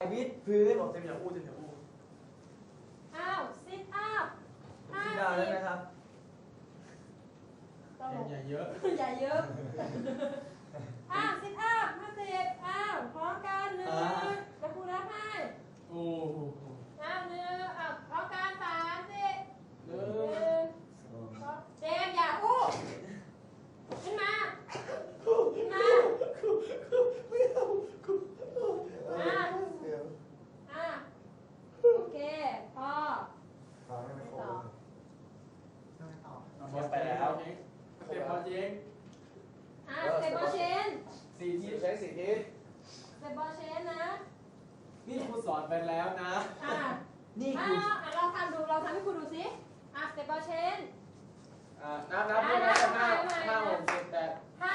วิดพื้นบอกเต็มอย่าอู้เต็มอย่าอู้อ้าวซิทอัพห้าที่สิดาวบได้ไหมครับตลกอย่าเยอะอย่าเยอะ อ้าวซิทอัพห้าสิบอ้าวพร้อมกันหนึ่ง อ่า จะคูนับให้ โอ้โห อ้าวหนึ่งอ้าวพร้อมกันสามสิ ห ห นึ่ นึ่ ง งสองเจมส์อย่าอู้ขึ้นมาขึ้นมาอะอะโอเคพอไม่ต่อ บอลไปแล้วเต็มบอลจริง อะสเต็ปบอลเชน สี่ทิศใช้สี่ทิศ สเต็ปบอลเชนนะ นี่ครูสอนไปแล้วนะ อะ นี่ อะ คือ อะเราทำดูเราทำให้ครูดูสิอะสเต็ปบอลเชน อ่านับนับด้วยนะห้าห้าหกเจ็ดแปด ห้า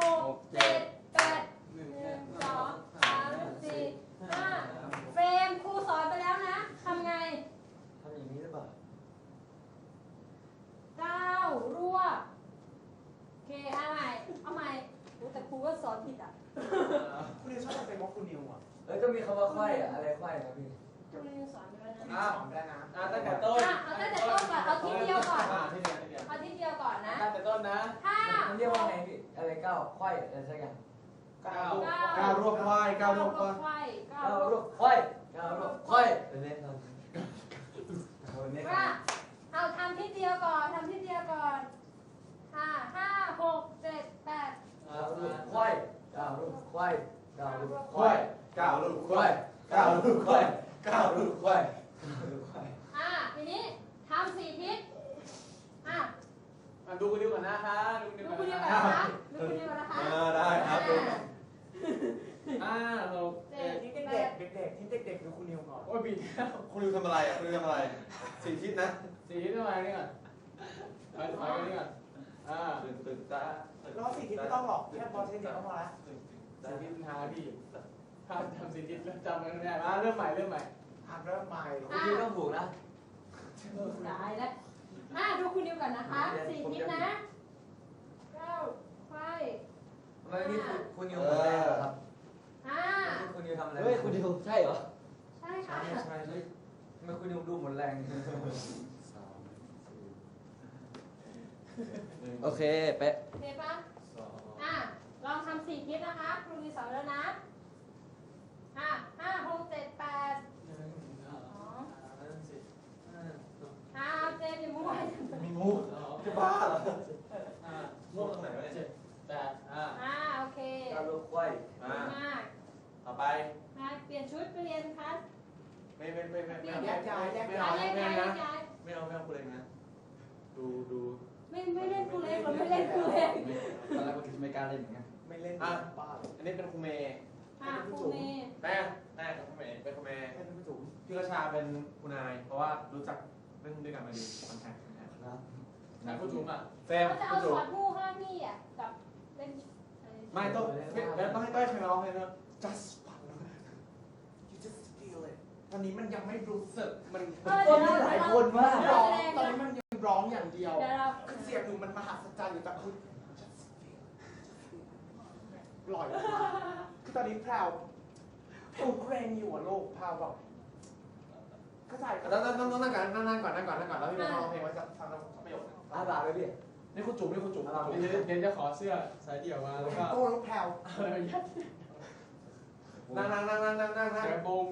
หกเจ็ดแปด หนึ่ง หนึ่งสองสามสี่ห้าเฟรมครูสอนไปแล้วนะทำไง ทำอย่างนี้หรือเปล่า เก้ารวบโอเคเอาใหม่เอาใหม่โอ้แต่ครูก็สอนผิดอะ คุณนิวชอบเป็นบล็อกคุณนิวอะ เอ้ยต้องมีคำว่าไขว้อะอะไรไขว้นะพี่ ครูเรียนสอนไปแล้วนะ อ่า สอนได้นะ อ่าตั้งแต่ต้น อะเอาตั้งแต่ต้นก่อนเอาทีเดียวก่อน อ่าทีเดียวทีเดียว เอาทีเดียวก่อนนะ ตั้งแต่ต้นนะ ห้า มันเรียกว่าไงพี่ อะ ไรก้าวไขว้อะไรสักอย่างก้าวก้าวรวบควายก้าวรวบควายควก้าวรวบไขว้ก้าวรวบไขว้เป็นเล่นครับเอาเล่นคว่ารับเอาทำทีเดียวก่อนทำทีเดียวก่อนห้าห้าหกเจ็ดแปดก้าวรวบไขว้ก้าวรวบไขว้ก้าวรวบไขควาว้ยก้าวลูกไขควาว้ยก้าวรวบไขว้ก้าวลูกควายก้าวรวบไขว้อะทีนี้ทำสี่ทิศอะ มาดูกันดีกว่านะคะดูกันดีดูกว่าคุณเดียวนะกันคะนะคะดูคุณเดียวกันนะคะอ่าได้ครับอ่าห้าหกเจ็เจ็ดดเด็กเด็กเด็กๆที่เด็กๆดูคุณนิวก่อนโอ้ยบิดแล้วคุณนิวทำอะไรอะคุณนิวทำอะไรสี่ทิศนะสี่ทิศทำไมนี่ก่อนถอยถอยกันนี่ก่อนอ่าตื่นตื่นตาแล้วสี่ทิศไม่ต้องหรอกแค่บอลเทนนิสก็พอละสี่ทิศหาพี่ภาพจำสี่ทิศแล้วจำกันไม่ได้มาเริ่มใหม่เริ่มใหม่อ่านเริ่มใหม่คุณยูต้องถูกนะตายแล้ว อะดูคุณเดียวกันนะคะสี่ทิศนะเก้าไขว้ทำไมนี่คุณคุณยูหมดแรงเหรอครับอ่าคุณยูทำอะไรเฮ้ยคุณยูใช่เหรอใช่ค่ะใช่ใช่เฮ้ยทำไมคุณยูดูหมดแรงสามสี่โอเคเป๊ะโอเคปะสองอะลองทำสี่ทิศนะคะครูมีสอนแล้วนะอะห้าหกเจ็ดแปด หนึ่งสอง สอง สามสี่ห้าหก อ่าเจมส์อย่ามั่ว มีมุก สอ งจะบ้าเหรอห้ามุกตรงไหนวะเนี่ยเจ็ดแปดอ่าอ่าโอเคก้าวลูกไขว้มามากต่อไปมาเปลี่ยนชุดไปเรียนคะไม่ไม่ไม่ไม่เปไม่ลี่ยนเอาย้ายไม่ย้าเอายไม่ย้ายเอาย้ายนะย้ายไม่เอาไม่เอาคุณเองนะดูดูไม่ไม่เล่นกูเล็กเราไม่เล่นกูเล็กตอนแรกผมไม่กล้าเล่นอย่างเงี้ยไม่เล่นอะบ้าหรอกอันนี้เป็นครูเมย์อะครูเมย์แม่แม่เป็นครูเมย์เป็นครูเมย์เป็นผู้จุ๋มพี่กระชาเป็นคุณนาย เพราะว่ารู้จักเรื่องด้วยกันมาดีคอนแทคนะ ไหนผู้จุ๋มอะเฟรมเขาจะเอาคุณสจุ๋อมดงูห้ามี่อะกับเล่นอะไรไม่ต้องไม่แล้วต้องให้ต้อยใครมาร้องเพลงนะ just fun you just feel it ตอนนี้มันยังไม่รู้สึกมันเออเดี๋ยวเราหลายคนมาก ร้องตอนนี้มันยังร้องอย่างเดียว เดี๋ยวเราคือเสียงหนูมันมหัศจรรย์อยู่แต่คือ just feel it ปล่อยออกมาคือตอนนี้แพรวแพรวเกรงอยู่อะโลกแพรวแบบเข้าใจต้องต้องต้องนั่งก่อนนั่งนั่งก่อนนั่งก่อนนั่งก่อนแล้วพี่มาร้องเพลงไว้สักฟังแล้วประโยคนึง อาบาไปพี่ นี่คุณจุ๋มนี่คุณจุ๋มอะไร เดี๋ยวเดี๋ยวจะขอเสื้อสายเดี่ยวมาแล้วก็โก้แล้วแพรวเอาอะไรมายัดนั่งนั่งนั่งนั่งนั่งนั่งนั่งแขนบง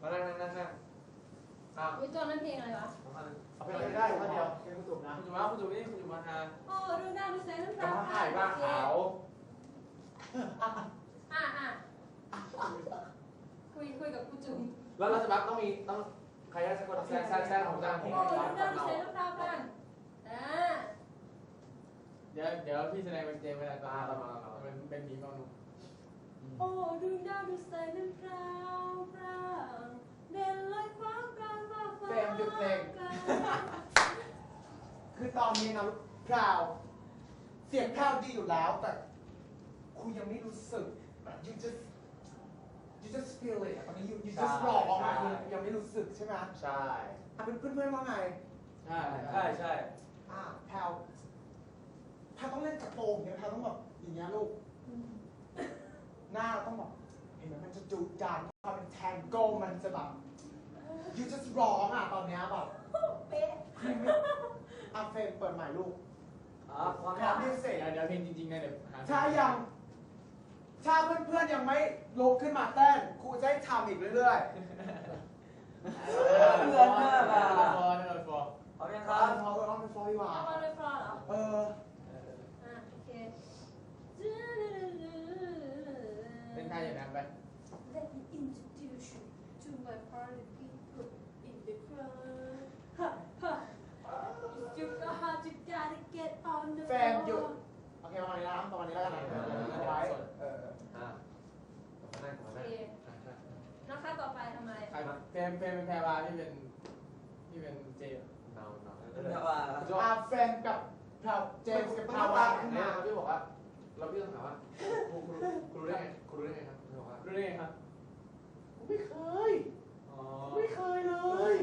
มานั่งนั่งนั่งนั่งอะวิจารณ์นั้นเพลงอะไรวะ เอาไปเลยได้ท่านเดียวเป็นผู้จุ๋มนะคุณจุ๋มมาคุณจุ๋มนี่คุณจุ๋มมาทาโอ้ดูหน้าดูแสงน้ำกระตาเพาะไข่บ้าขาวอะอะคุยคุยกับครูจุ๋มแล้วเราจะแบบต้องมีต้องใครได้สักคนแซ่แซ่แซ่ของจางผมโอ้ดูหน้าดูแสงน้ำตากัน อ่าเดี๋ยวเดี๋ยวพี่แสดงเป็นเจมส์เวลาตาเรามาเป็นเป็นหมีเมาหนุ่มโอ้ดูหน้าดูแสงน้ำตาพรางเด่นลอยคว้างกลางฟ้าฟ้าเฟรมหยุดเพลงคือตอนนี้นะแพรวเสียงแพรวดีอยู่แล้ว แต่คุณยังไม่รู้สึก you just you just feel it ตอนนี้ you you just ร้องออกมาคุณยังไม่รู้สึกใช่ไหมใช่อะเพื่อนเพื่อนๆว่าไง ใช่ใช่ใช่ อ่าแพลวแพลวต้องเล่นกระโปรงเนี่ยแพลวต้องแบบอย่างเงี้ยลูก หน้าเราต้องแบบเห็นห็นไหมมันจะจูดจานพอเป็นแทงโก้มันจะแบบ you just ร้องอะตอนเนี้ยแบบเป๊ะอาเฟรมเปิดใหม่ลูกอ่าความพร้อมที่เสร็จเดี๋ยวเดี๋ยวเพลงจริงๆนะเดี๋ยวหาถ้ายัง ถ้าเพื่อนๆยังไม่ลุกขึ้นมาเต้นครูจะให้ทำอีกเรื่อยเพื่อนมากอะฟอร์นะฟอร์ พร้อมยังๆคเอารับพอเอาเป็นฟอร์ดีกว่า เอามาเลยฟลอร์เหรอ เออ อะโอเค เป็นใครอย่างนั้นไป Let me introduce you to my party people in the crowd. Ha ha. If you know how to gotta get on the แฟนหยุด floor. โอเคประมาณนี้นะประมาณนี้แล้วกันนะเอาไว้เออ อ่าขอนั่งขอ โอ นั่ง เคนะคะต่อไปทำไม ใครเพลงเพลงเป็นแพรวาที่เป็นที่เป็นเจม เนาเนาแต่ว่า อาเฟรมกับพราวเจมส์กับพราวาขึ้น เนี่ย มา ครับพี่บอกว่า เราพี่ต้องถามว่าครูครูครูรู้ได้ไงครูรู้ได้ไงครับพี่บอกว่า รู้ได้ไงครับ ไม่เคย อ๋อ ไม่เคยเลย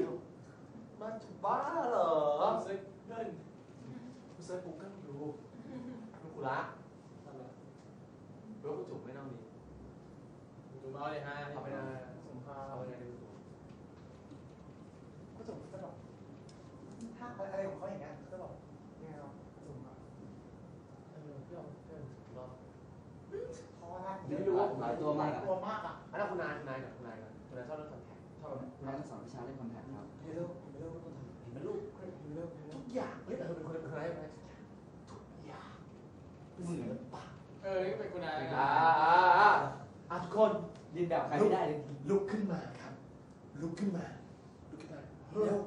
มันจะบ้าเหรอ รู้สึกเดิน ครูเซิร์ชกูเกิลดู คุณครูละทำไม หรือว่าครูจุ๋มไม่ต้องมี ดูมาเลยฮะ เอาไปนะ สมภา เอาไป ร นะดู ก็จบก็จบถ้าอะไรของเขาอย่างเงี้ยก็บอกเนี่ยเราจบอะ เออพี่เอาเพื่อนรอบ เพราะว่าถ้า ไม่รู้ว่าหลาย ตัวมากอะตัวมากอะอันนั้นคุณนายคุณนายกับคุณนายกันคุณนายชอบเรื่องคอนแทคชอบแบบคุณนักสอนวิชาเล่นคอนแทคครับ เฮ้ยเร็วเร็วเร็วต้องทำเห็นไหมลูกเฮ้ยเร็วเร็วทุกอย่างเฮ้ยเออเป็นคนเป็นคนอะไรเป็นทุกอย่างเหมือนปากเออนี่เป็นคุณนายอ่าอ่าอ่าอะทุกคนยินแบบใครไม่ได้เลย ลุกขึ้นมาครับ ลุกขึ้นมา ลุกขึ้นมาเร็ว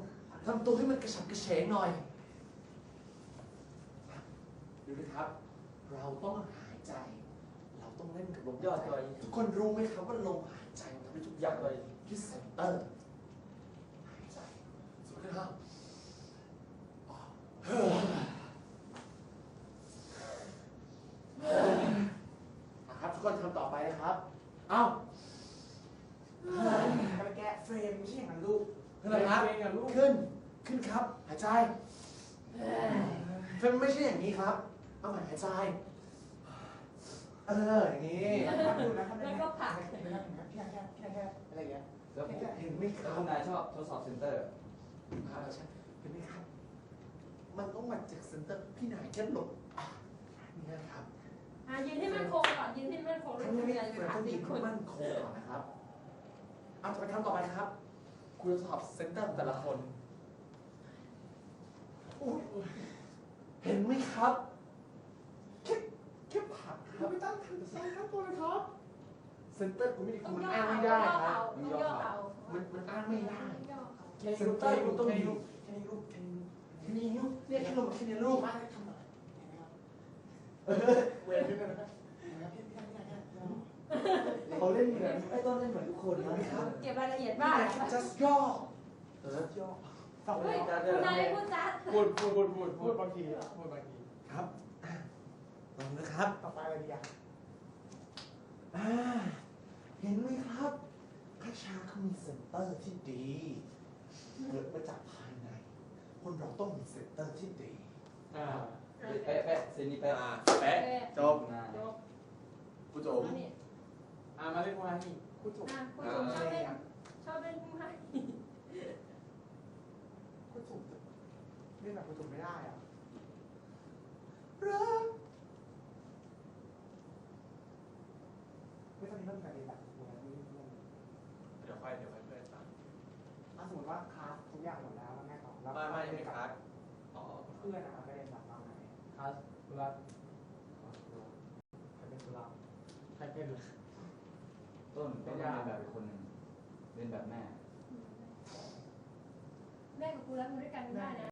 ทำตัวให้มันกระฉับกระเฉงหน่อยดูนะครับ เราต้องหายใจเรา ต้องเล่นกับลมยอดตัวหายทุกคนรู้ไหมครับว่าลมหายใจมันทำให้ทุกอย่างเลยที่เซนเตอร์หายใจสูดขึ้นห้าออกเฮ้ยอะครับทุกคนทำต่อไปนะครับ เอ้าไปแกะเฟรมไม่ใช่อย่างนั้นลูกขึ้นเลยครับขึ้น ขึ้นครับ หายใจเฟรมไม่ใช่อย่างนี้ครับ เอาใหม่หายใจ เอออย่างนี้ทำดูนะทำแล้วก็ผลักแค่แค่แค่แค่แค่อะไรอย่างเงี้ยแล้วผมเห็นไหมคแล้วรับคุณนายชอบทดสอบเซนเตอร์อ่าใช่เห็นไหมครับ มันต้องมาจากเซนเตอร์พี่นายแค่หลบอะนี่นะครับอะยืนให้มันคงก่อนยืนให้มันคงแล้วทำคุยังณไงยายเฟรจะมถามต้องอียืกนคนมั่นคงก่อนนะครับเอาจะไปทำต่อไปนะครับ คุณจะสอบเซนเตอร์ของแต่ละคนอุ๊ยเห็นไหมครับ แค่แค่ผักค เรา รับ ไม่ ตั้งถือใส่ข้างบนเลยครับเซนเตอร์คุณไม่ได้ต้คุองณมันย่ออ้างไม่เข่าได้ต้องย่อครับเข่าต้องย่อเข่ามันมันอ้างไม่ได้ย่อเข่าเซนเตอร์คุณต้องมีลูกแค่นี้ลูกแค่นี้ลูกแค่นี้ลูกเนี่ยแค่ลงมาแค่นี้ลูกมาทำหน่อยเออเวรนิดนึงนะครับพี่พี่พี่พี่เขาเล่นเหมือนไอ้ต้นเล่นเหมือนทุกคนนะเก็บรายละเอียดบ้าง just ย่อเออย่อสองเฮ้ยเลยคุณนายไม่พูดจัดพูดพูดพูดพูดพูดบางทีพูดบางทีครับอะลองนะครับ ต่อไปอะไรดีอะ อ่าเห็นไหมครับคาชาเขามีเซนเตอร์ที่ดีเกิดมาจากภายใน คนเราต้องมีเซนเตอร์ที่ดีอ่าเป๊ะเป๊ะเซนี่เป๊ะแปะเออจบคุณนายจบผู้ชมแล้วนี่อ่ามาเล่นพวกนั้นนี่คุณจุ๋มอะคุณจุ๋มชอบเล่นชอบเล่นผู้ให้คุณจุ๋มเล่นแบบคุณจุ๋มไม่ได้อะรัก ไม่ตอนนี้เริ่มการเรียนแบบคุณแล้วนี่เริ่มเดี๋ยวค่อยเดี๋ยวค่อยเพื่อนตามถ้าสมมติว่าคลาสทุกอย่างหมดแล้วแล้วไงต่อแล้วไม่ไม่ไม่คลาสอ๋อเพื่อนอะไปเรียนแบบตอนไหนคลาสกุลาใครเป็นกุลาใครเป็นต้นต้นเล่นแบบอีกคนหนึ่งเล่นแบบแม่แม่กับกูรักมันด้วยกันไม่ได้นะ